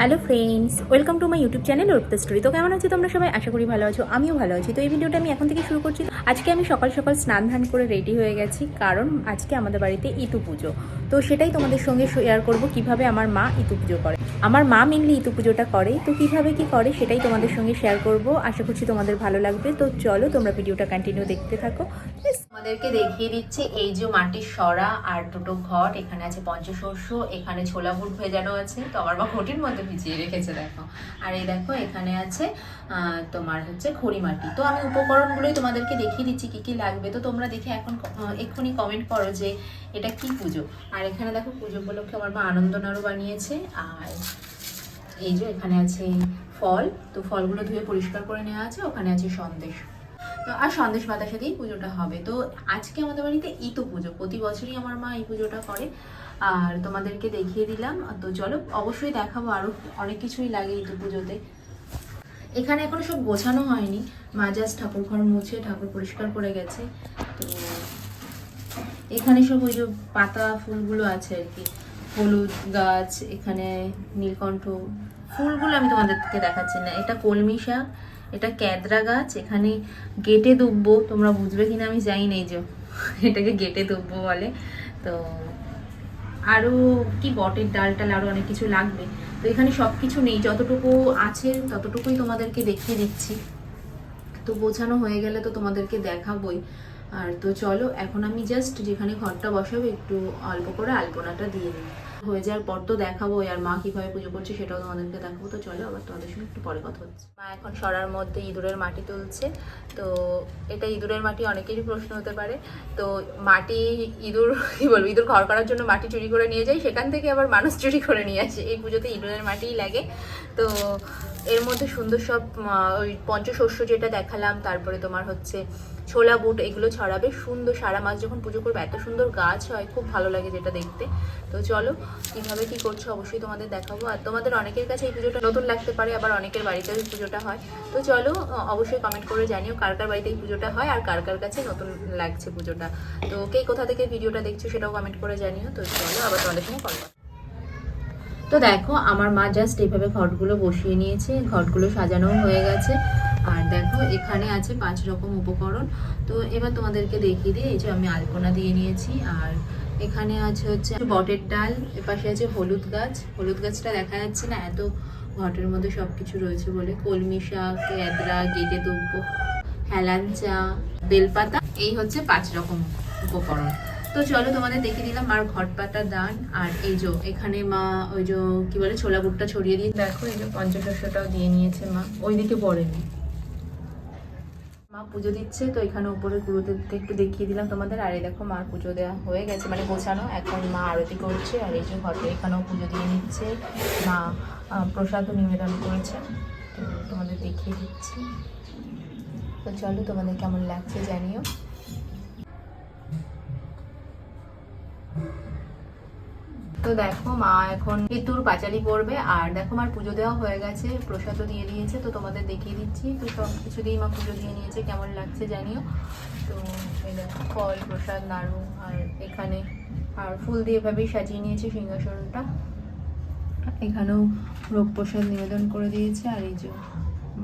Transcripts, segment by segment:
Hello friends, welcome to my YouTube channel Arpita story. তো কেমন আছো তোমরা সবাই? আশা করি ভালো আছো, আমিও ভালো আছি। তো এই ভিডিওটা আমি এখন থেকে শুরু করছি। আজকে আমি সকাল সকাল স্নান ধান করে রেডি হয়ে গেছি, কারণ আজকে আমাদের বাড়িতে ইতু পুজো। তো সেটাই তোমাদের সঙ্গে শেয়ার করব কীভাবে আমার মা ইতু পুজো করে। আমার মা মেনলি ইতু পুজোটা করে, তো কীভাবে কি করে সেটাই তোমাদের সঙ্গে শেয়ার করব। আশা করছি তোমাদের ভালো লাগবে। তো চলো তোমরা ভিডিওটা কন্টিনিউ দেখতে থাকো। আমাদেরকে দেখিয়ে দিচ্ছে, এই যে মাটির সরা আর দুটো ঘট, এখানে আছে পঞ্চশস্য, এখানে ছোলা বুট ভেজানো আছে তো আমার মা ঘটির মধ্যে ভিজিয়ে রেখেছে, দেখো। আর এই দেখো, এখানে আছে তোমার হচ্ছে খড়ি মাটি। তো আমি উপকরণগুলোই তোমাদেরকে দেখিয়ে দিচ্ছি, কি কি লাগবে। তো তোমরা দেখে এখন এক্ষুনি কমেন্ট করো যে এটা কি পুজো। আর এখানে দেখো, পুজো উপলক্ষে আমার মা আনন্দ নাড়ু বানিয়েছে। আর এই যে এখানে আছে ফল। তো ফলগুলো ধুয়ে পরিষ্কার করে নেওয়া আছে, ওখানে আছে সন্দেশ। তো আর সন্দেশ বাতাসা দিয়েই পুজোটা হবে। তো আজকে আমাদের বাড়িতে ইতো পুজো। প্রতি বছরই আমার মা এই পুজোটা করে। আর তোমাদেরকে দেখিয়ে দিলাম। তো চলো, অবশ্যই দেখাবো আরও অনেক কিছুই লাগে ইতো পুজোতে। এখানে এখনও সব গোছানো হয়নি। মা জাস্ট ঠাকুর ঘর মুছে ঠাকুর পরিষ্কার করে গেছে। তো এখানে সব ওই যে পাতা ফুলগুলো আছে আর কি। হলুদ গাছ, এখানে নীলকণ্ঠ। ফুলগুলো আমি তোমাদেরকে দেখাচ্ছি না। এটা কলমি শাক। এটা ক্যাদরা গাছ, এখানে গেটে দুব্বো। তোমরা বুঝবে কিনা আমি জানি না এই যে, এটাকে গেটে দুব্বো বলে। তো আরও কি বটের ডাল টাল আরও অনেক কিছু লাগবে। তো এখানে সব কিছু নেই, যতটুকু আছে ততটুকুই তোমাদেরকে দেখিয়ে দিচ্ছি। তো বোঝানো হয়ে গেলে তো তোমাদেরকে দেখাবই। আর তো চলো, এখন আমি জাস্ট যেখানে ঘরটা বসাবো, একটু অল্প করে আলপনাটা দিয়ে দিই। হয়ে যাওয়ার পর তো দেখাবো আর মা কীভাবে পুজো করছে সেটাও তোমাদেরকে দেখাবো। তো চলো আবার তোমাদের সঙ্গে একটু পরে কথা হচ্ছে। মা এখন সরার মধ্যে ইঁদুরের মাটি তুলছে। তো এটা ইঁদুরের মাটি অনেকেরই প্রশ্ন হতে পারে। তো মাটি ইঁদুর, কি বলব, ইঁদুর ঘর করার জন্য মাটি চুরি করে নিয়ে যায়। সেখান থেকে আবার মানুষ চুরি করে নিয়ে আসে। এই পুজোতে ইঁদুরের মাটিই লাগে। তো এর মধ্যে সুন্দর সব ওই পঞ্চশস্য যেটা দেখালাম, তারপরে তোমার হচ্ছে ছোলা বুট এগুলো ছড়াবে, সুন্দর সারা মাস যখন পুজো করবে, এত সুন্দর গাছ হয়, খুব ভালো লাগে যেটা দেখতে। তো চলো, কীভাবে কি করছ অবশ্যই তোমাদের দেখাবো। আর তোমাদের অনেকের কাছে এই পুজোটা নতুন লাগতে পারে, আবার অনেকের বাড়িতেও এই পুজোটা হয়। তো চলো অবশ্যই কমেন্ট করে জানিও কার কার বাড়িতে এই পুজোটা হয় আর কার কার কাছে নতুন লাগছে পুজোটা। তো কে কোথা থেকে ভিডিওটা দেখছ সেটাও কমেন্ট করে জানিও। তো চলো, আবার তোমাদের সঙ্গে কল তো দেখো, আমার মা জাস্ট এইভাবে ঘটগুলো বসিয়ে নিয়েছে ঘটগুলো সাজানো হয়ে গেছে। আর দেখো, এখানে আছে পাঁচ রকম উপকরণ। তো এবার তোমাদেরকে দেখিয়ে দিই, এই যে আমি আলপনা দিয়ে নিয়েছি। আর এখানে আছে হচ্ছে বটের ডাল, এপাশে আছে হলুদ গাছ। হলুদ গাছটা দেখা যাচ্ছে না, এত ঘটের মধ্যে সব কিছু রয়েছে বলে। কলমি শাক এদরা গেটে দুব্ব হেলাঞ্চা বেলপাতা। এই হচ্ছে পাঁচ রকম উপকরণ। তো চলো তোমাদের দেখিয়ে দিলাম আর ঘট পাতা দান। আর এই যে এখানে মা, ওই যে কি বলে, ছোলা বুটটা ছড়িয়ে দিয়ে দেখো, এই যে পঞ্চশস্যটাও দিয়ে নিয়েছে মা। ওইদিকে পড়েনি। মা পুজো দিচ্ছে, তো এখানে উপরে গুরুদেব একটু দেখিয়ে দিলাম তোমাদের। আর এই দেখো, মার পুজো দেওয়া হয়ে গেছে। মানে গোছানো। এখন মা আরতি করছে, আর এই যে ঘটে এখানেও পুজো দিয়ে নিচ্ছে। মা প্রসাদও নিবেদন করেছে। তো তোমাদের দেখিয়ে দিচ্ছি। তো চলো, তোমাদের কেমন লাগছে জানিও। তো দেখো, মা এখন ইতুর পাঁচালি পড়বে, আর দেখো মার পুজো দেওয়া হয়ে গেছে প্রসাদও দিয়ে দিয়েছে, তো তোমাদের দেখিয়ে দিচ্ছি। তো সব কিছু দিয়েই মা পুজো দিয়ে নিয়েছে, কেমন লাগছে জানিও। তো এই দেখো, ফল, প্রসাদ নাড়ু আর এখানে, আর ফুল দিয়ে এভাবেই সাজিয়ে নিয়েছে সিংহাসনটা। এখানেও রোগ প্রসাদ নিবেদন করে দিয়েছে, আর এই যে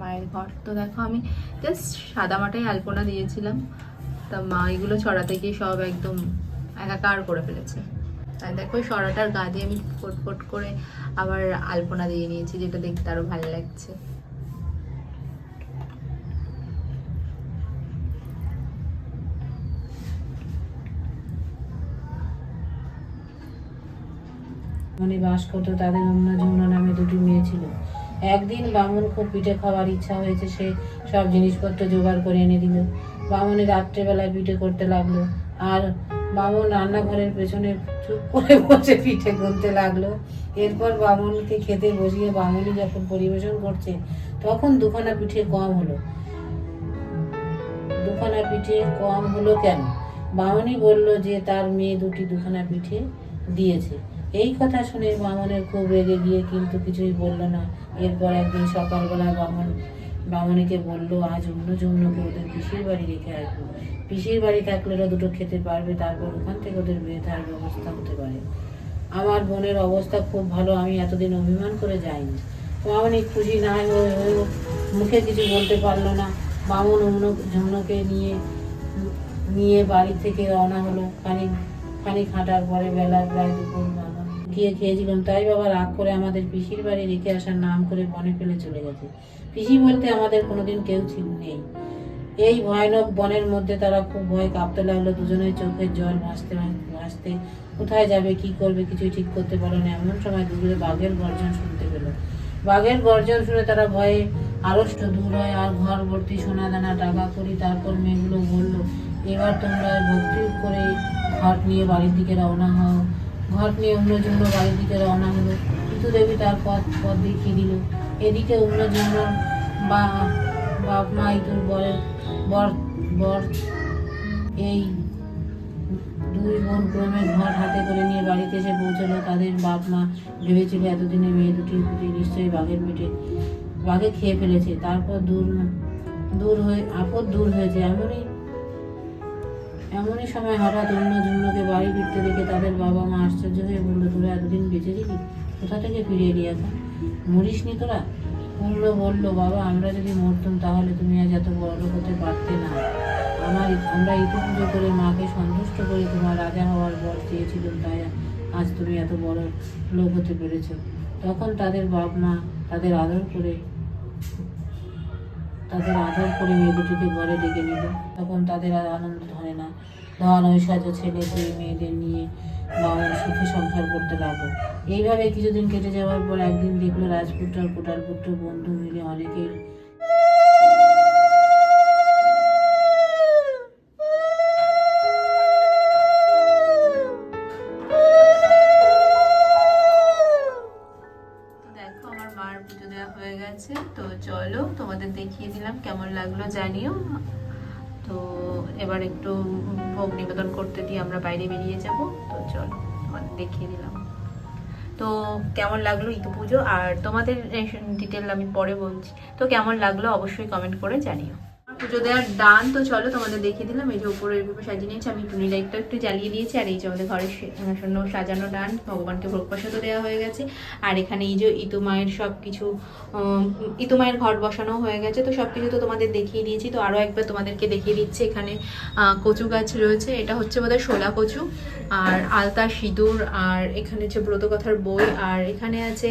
মায়ের ঘর। তো দেখো, আমি জাস্ট সাদা মাটাই আলপনা দিয়েছিলাম। তা মা এগুলো ছড়াতে গিয়ে সব একদম একাকার করে ফেলেছে। আর দেখো সরাটার গা দিয়ে আমি ফট ফট করে আবার আলপনা দিয়ে নিয়েছি, যেটা দেখতে আরও ভালো লাগছে। মানে বাস করতো তাদের অন্য যমুনা নামে দুটি মেয়ে ছিল। একদিন বামুন খুব পিঠে খাওয়ার ইচ্ছা হয়েছে, সে সব জিনিসপত্র জোগাড় করে এনে দিল। বামুনি রাত্রেবেলায় পিঠে করতে লাগল। আর বামুন রান্নাঘরের পেছনে চুপ করে বসে পিঠে গুনতে লাগল। এরপর বামুনকে খেতে বসিয়ে বামুনি যখন পরিবেশন করছে, তখন দুখানা পিঠে কম হলো। দুখানা পিঠে কম হলো কেন? বামনি বলল যে তার মেয়ে দুটি দুখানা পিঠে দিয়েছে। এই কথা শুনে বামনের খুব রেগে গিয়ে কিন্তু কিছুই বলল না। এরপর একদিন সকালবেলা বামন বামনিকে বলল, আজ অন্য জমনকে ওদের পিসির বাড়ি রেখে আসব। পিসির বাড়ি থাকলে ওরা দুটো খেতে পারবে, তারপর ওখান থেকে ওদের বিয়ে থাকার ব্যবস্থা হতে পারে। আমার বোনের অবস্থা খুব ভালো, আমি এতদিন অভিমান করে যাইনি। মামনি খুশি না হয়ে হয়েও মুখে কিছু বলতে পারল না। মামুন অন্য ঝুমনোকে নিয়ে নিয়ে বাড়ি থেকে রওনা হলো। খানিক খানিক হাঁটার পরে বেলা প্রায় দুপুর গিয়ে খেয়েছিলাম, তাই বাবা রাগ করে আমাদের পিসির বাড়ি রেখে আসার নাম করে বনে ফেলে চলে গেছে। পিসি বলতে আমাদের কোনোদিন কেউ ছিল নেই। এই ভয়ানক বনের মধ্যে তারা খুব ভয় কাঁপতে লাগল, দুজনের চোখের জল ভাসতে ভাসতে। কোথায় যাবে, কি করবে, কিছুই ঠিক করতে পারল না। এমন সময় দূরে বাঘের গর্জন শুনতে পেল। বাঘের গর্জন শুনে তারা ভয়ে আড়ষ্ট দূর হয় আর ঘর ভর্তি সোনা দানা টাকা করি, তারপর মেয়েগুলো বলল, এবার তোমরা ভক্তি করে ঘট নিয়ে বাড়ির দিকে রওনা হও। ঘট নিয়ে অন্য জন্য বাড়ির দিকে রওনা হলো। পিতু দেবী তার পথ পথ দেখিয়ে দিল। এদিকে অন্য জন্য বা, বাপ মা ইতুর বরের বর বর, এই দুই বোন ক্রমে ঘর হাতে করে নিয়ে বাড়িতে এসে পৌঁছলো। তাদের বাপ মা ভেবেছিল এতদিনে মেয়ে দুটির প্রতি নিশ্চয়ই বাঘের পেটে, বাঘে খেয়ে ফেলেছে। তারপর দূর দূর হয়ে, আপদ দূর হয়েছে। এমনই এমনই সময় হঠাৎ অন্য জুমলোকে বাড়ি ফিরতে দেখে তাদের বাবা মা আশ্চর্য হয়ে বলল, তোরা এতদিন বেঁচে ছিলি কোথা থেকে ফিরে এলি এখন মরিস নি তোরা? পূর্ণ বলল, বাবা, আমরা যদি মরতাম তাহলে তুমি আজ এত বড় লোক হতে পারতে না। আমার আমরা ইতি পুজো করে মাকে সন্তুষ্ট করে, তোমার রাজা হওয়ার বর চেয়েছিলাম তাই আজ তুমি এত বড় লোক হতে পেরেছ। তখন তাদের বাপ মা তাদের আদর করে তাদের আদর করে মেয়ে দুটোকে ঘরে ডেকে নিল। তখন তাদের আর আনন্দ ধরে না। ধন ঐশ্বর্য ছেলে দুই মেয়েদের নিয়ে বাবা সুখে সংসার করতে লাগল। এইভাবে কিছুদিন কেটে যাওয়ার পর একদিন দেখল রাজপুত্র আর কোটালপুত্র বন্ধু মিলে অনেকের দেখো, আমার মার পুজো দেওয়া হয়ে গেছে। তো চলো, তোমাদের দেখিয়ে দিলাম কেমন লাগল, জানিও। তো এবার একটু ভোগ নিবেদন করতে দিয়ে আমরা বাইরে বেরিয়ে যাব। তো চলো, তোমাদের দেখিয়ে দিলাম। তো কেমন লাগল ঈদ পুজো? আর তোমাদের ডিটেল আমি পরে বলছি। তো কেমন লাগল অবশ্যই কমেন্ট করে জানিও। পুজো দেওয়ার দান তো চলো তোমাদের দেখিয়ে দিলাম। এই যে উপরে এইভাবে সাজিয়ে নিয়েছি। আমি টুনি লাইটটা একটু জ্বালিয়ে দিয়েছি। আর এই যে আমাদের ঘরের শূন্য সাজানো ডান ভগবানকে ভোগ প্রসাদও দেওয়া হয়ে গেছে। আর এখানে এই যে ইতু মায়ের সব কিছু ইতু মায়ের ঘট বসানো হয়ে গেছে। তো সব কিছু তো তোমাদের দেখিয়ে দিয়েছি। তো আরও একবার তোমাদেরকে দেখিয়ে দিচ্ছি। এখানে কচু গাছ রয়েছে। এটা হচ্ছে বোধহয় শোলা কচু। আর আলতা সিঁদুর, আর এখানে হচ্ছে ব্রতকথার বই, আর এখানে আছে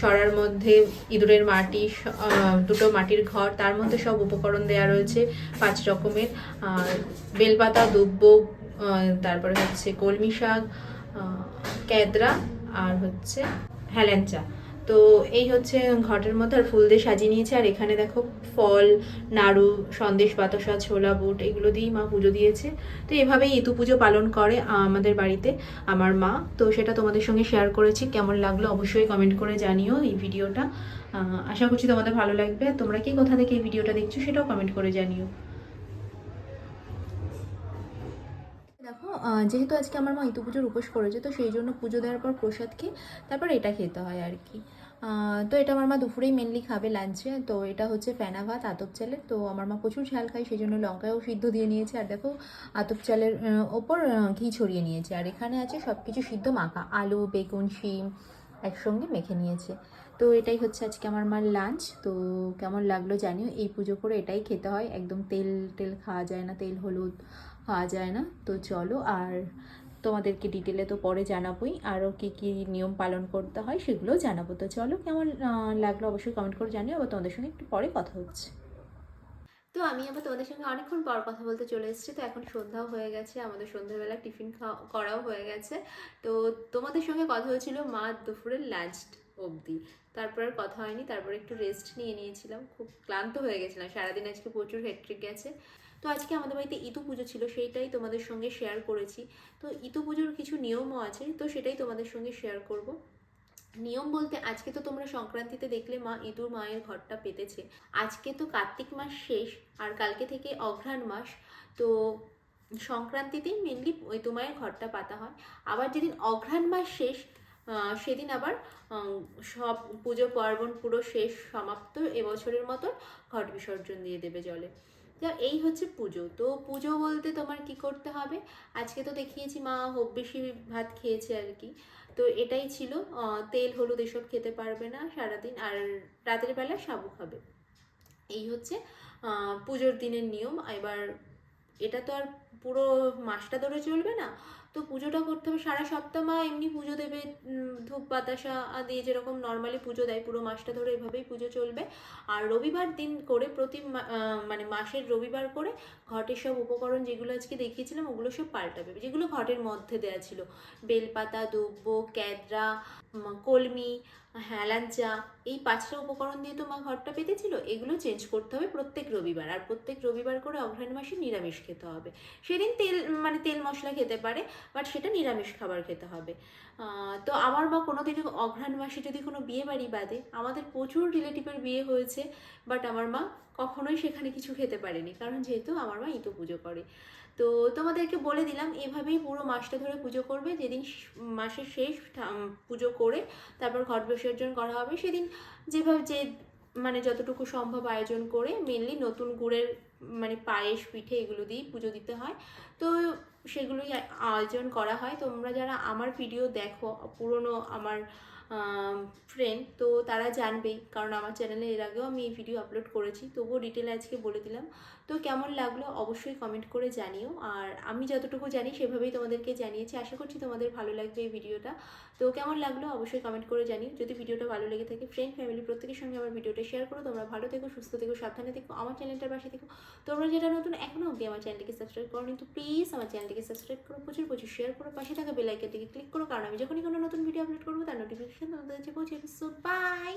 সরার মধ্যে ইঁদুরের মাটি দুটো মাটির ঘর, তার মধ্যে সব উপকরণ দেওয়া রয়েছে পাঁচ রকমের। আর বেলপাতা দুব্য তারপরে হচ্ছে কলমি শাক ক্যাদরা, আর হচ্ছে হেলেঞ্চা। তো এই হচ্ছে ঘটের মধ্যে আর ফুল দিয়ে সাজিয়ে নিয়েছে। আর এখানে দেখো ফল, নাড়ু, সন্দেশ বাতাসা ছোলা, বুট এগুলো দিয়েই মা পুজো দিয়েছে। তো এভাবেই ইতু পুজো পালন করে আমাদের বাড়িতে আমার মা। তো সেটা তোমাদের সঙ্গে শেয়ার করেছি। কেমন লাগল অবশ্যই কমেন্ট করে জানিও এই ভিডিওটা আশা করছি তোমাদের ভালো লাগবে। তোমরা কি কোথা থেকে এই ভিডিওটা দেখছ সেটাও কমেন্ট করে জানিও। যেহেতু আজকে আমার মা ইতু পুজোর উপোস করেছে, তো সেই জন্য পুজো দেওয়ার পর প্রসাদ খেয়ে তারপর এটা খেতে হয় আর কি। তো এটা আমার মা দুপুরেই মেনলি খাবে লাঞ্চে তো এটা হচ্ছে ফেনা ভাত, আতপ চালের। তো আমার মা প্রচুর ঝাল খায়, সেই জন্য লঙ্কাও সিদ্ধ দিয়ে নিয়েছে। আর দেখো, আতপ চালের ওপর ঘি ছড়িয়ে নিয়েছে। আর এখানে আছে সব কিছু সিদ্ধ মাখা। আলু, বেগুন, শিম একসঙ্গে মেখে নিয়েছে। তো এটাই হচ্ছে আজকে আমার মার লাঞ্চ তো কেমন লাগল জানিও। এই পুজো করে এটাই খেতে হয়। একদম তেল টেল খাওয়া যায় না, তেল, হলুদ খাওয়া যায় না। তো চলো, আর তোমাদেরকে ডিটেলে তো পরে জানাবোই, আরও কী কী নিয়ম পালন করতে হয় সেগুলোও জানাব। তো চলো, কেমন লাগল অবশ্যই কমেন্ট করে জানিও। আবার তোমাদের সঙ্গে একটু পরে কথা হচ্ছে। তো আমি আবার তোমাদের সঙ্গে অনেকক্ষণ পর কথা বলতে চলে এসেছি। তো এখন সন্ধ্যাও হয়ে গেছে, আমাদের সন্ধ্যাবেলা টিফিন খাওয়া, করাও হয়ে গেছে। তো তোমাদের সঙ্গে কথা হয়েছিল মা দুপুরের লাঞ্চ অবধি। তারপর কথা হয়নি, তারপর একটু রেস্ট নিয়ে নিয়েছিলাম। খুব ক্লান্ত হয়ে গেছিলাম। সারাদিন আজকে প্রচুর হেট্রিক গেছে। তো আজকে আমাদের বাড়িতে ইতু পুজো ছিল, সেইটাই তোমাদের সঙ্গে শেয়ার করেছি। তো ইতু পুজোর কিছু নিয়মও আছে, তো সেটাই তোমাদের সঙ্গে শেয়ার করব। নিয়ম বলতে আজকে তো তোমরা সংক্রান্তিতে দেখলে মা ইঁদুর মায়ের ঘরটা পেতেছে। আজকে তো কার্তিক মাস শেষ আর কালকে থেকে অঘ্রাণ মাস। তো সংক্রান্তিতেই মেনলি ওই মায়ের ঘরটা পাতা হয়। আবার যেদিন অঘ্রাণ মাস শেষ সেদিন আবার সব পুজো পার্বণ পুরো শেষ সমাপ্ত এবছরের মতো ঘট বিসর্জন দিয়ে দেবে জলে। যা, এই হচ্ছে পুজো। তো পুজো বলতে তোমার কি করতে হবে? আজকে তো দেখিয়েছি মা হোপ বেশি ভাত খেয়েছে আর কি। তো এটাই ছিল। তেল, হলুদ এসব খেতে পারবে না সারাদিন আর রাতের বেলা সাবু খাবে। এই হচ্ছে পুজোর দিনের নিয়ম। এবার এটা তো আর পুরো মাসটা ধরে চলবে না। তো পুজোটা করতে হবে, সারা সপ্তাহ মা এমনি পুজো দেবে ধূপ, বাতাসা দিয়ে যেরকম নর্মালি পুজো দেয়, পুরো মাসটা ধরে এভাবেই পুজো চলবে। আর রবিবার দিন করে প্রতি মানে মাসের রবিবার করে ঘটের সব উপকরণ যেগুলো আজকে দেখিয়েছিলাম, ওগুলো সব পাল্টাবে। যেগুলো ঘটের মধ্যে দেওয়া ছিল, বেলপাতা, দুব্ব, ক্যাদরা কলমি হেলাঞ্চা এই পাঁচটা উপকরণ দিয়ে তো মা ঘরটা পেতেছিল এগুলো চেঞ্জ করতে হবে প্রত্যেক রবিবার। আর প্রত্যেক রবিবার করে অঘ্রাণ মাসে নিরামিষ খেতে হবে। সেদিন তেল মানে তেল মশলা খেতে পারে বাট সেটা নিরামিষ খাবার খেতে হবে। তো আমার মা কোনো দিনও অঘ্রাণ মাসে যদি কোনো বিয়ে বাড়ি বাদে আমাদের প্রচুর রিলেটিভের বিয়ে হয়েছে বাট আমার মা কখনোই সেখানে কিছু খেতে পারেনি, কারণ যেহেতু আমার মা ইতো পুজো করে। তো তোমাদেরকে বলে দিলাম, এভাবেই পুরো মাসটা ধরে পুজো করবে। যেদিন মাসের শেষ পুজো করে তারপর ঘট বিসর্জন করা হবে। সেদিন যেভাবে যে মানে যতটুকু সম্ভব আয়োজন করে মেনলি নতুন গুড়ের মানে পায়েস, পিঠে এগুলো দিয়েই পুজো দিতে হয়। তো সেগুলোই আয়োজন করা হয়। তোমরা যারা আমার ভিডিও দেখো, পুরনো আমার ফ্রেন্ড তো তারা জানবেই। কারণ আমার চ্যানেলে এর আগেও আমি এই ভিডিও আপলোড করেছি। তবুও ডিটেলে আজকে বলে দিলাম। তো কেমন লাগল অবশ্যই কমেন্ট করে জানিও। আর আমি যতটুকু জানি সেভাবেই তোমাদেরকে জানিয়েছি। আশা করছি তোমাদের ভালো লাগবে এই ভিডিওটা। তো কেমন লাগল অবশ্যই কমেন্ট করে জানিও। যদি ভিডিওটা ভালো লেগে থাকে ফ্রেন্ড ফ্যামিলি প্রত্যেকের সঙ্গে আমার ভিডিওটা শেয়ার করো। তোমরা ভালো থেকো, সুস্থ থেকো, সাবধানে থেকো, আমার চ্যানেলটার পাশে থেকো। তোমরা যেটা নতুন এখনও অবধি আমার চ্যানেলটিকে সাবস্ক্রাইব করো কিন্তু প্লিজ আমার চ্যানেলটিকে সাবস্ক্রাইব করো। প্রচুর প্রচুর শেয়ার করো। পাশে থাকা বেলাইকের দিকে ক্লিক করো। কারণ আমি যখনই কোনো নতুন ভিডিও আপলোড করব, তার নোটিফিকেশন তোমাদের পৌঁছে সো বাই